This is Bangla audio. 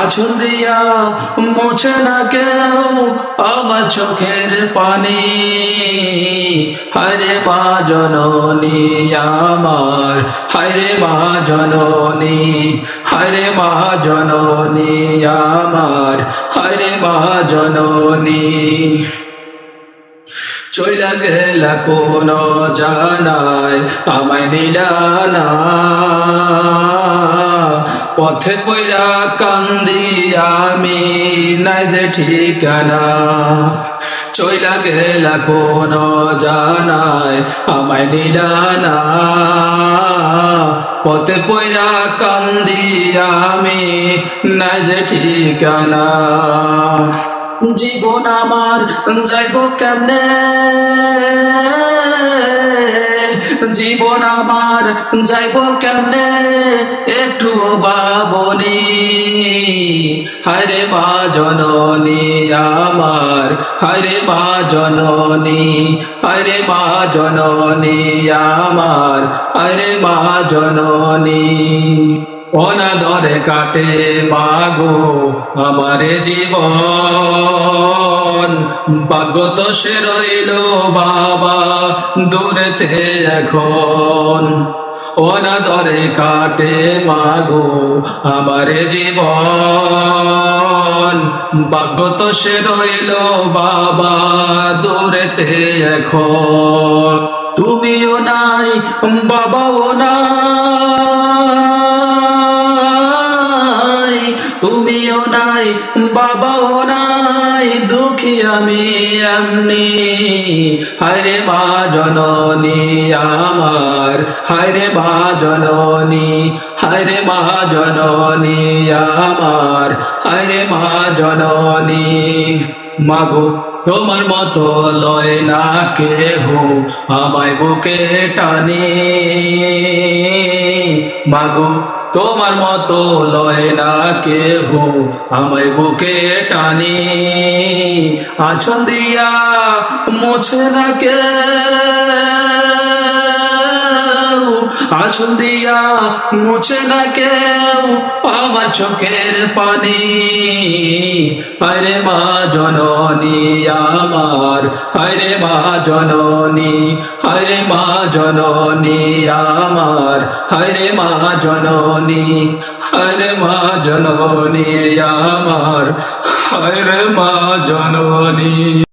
আচল দিয়া মুছে না কেউ আমার চোখের পানি। হরে মা জননী আমার হরে মা জননী হরে মা জননী আমার হরে মা জননী। চইলা গেলা কোন জানায় আমায় নিলানা পথে পয়রা কান্দি আমি নাই যে ঠিকানা। চইলা গেলা কোন জানায় আমায় নিলানা পথে পয়রা কান্দি আমি নাই যে ঠিকানা। জীবন আমার যাইব কেমনে? জীবন আমার, যাইব কেমনে? একটু বাবনি হরে মা জননী আমার হরে মা জননী হরে মা জননী আমার হরে মা জননী। অনাদরে কাটে মাগো আমার জীবন। ভাগ্যত সে রইল বাবা দূরেতে এখন। অনাদরে কাটে মাগো আমার জীবন। ভাগ্যত সে রইল বাবা দূরেতে এখন। তুমিও নাই, বাবাও নাই নাই, বাবাও নাই, দুঃখী আমি এমনি। হরে মা জননী আমার হরে মা জননী হরে মা জননী আমার হরে মা জননী। মাগো, তোমার মতো লয় না কেহ, আমায় বুকে টানে। মাগো তোমার মতো লয় না কেহ আমায় বুকে টানে। আছন দিয়া মোছে না কে আছন দিয়া মুছে না কেউ আমার চোখের পানি। হরে মা জননী আমার হরে মা জননী হরে মা জননী আমার হরে মা জননী হরে মা জননী আমার হরে মা জননী।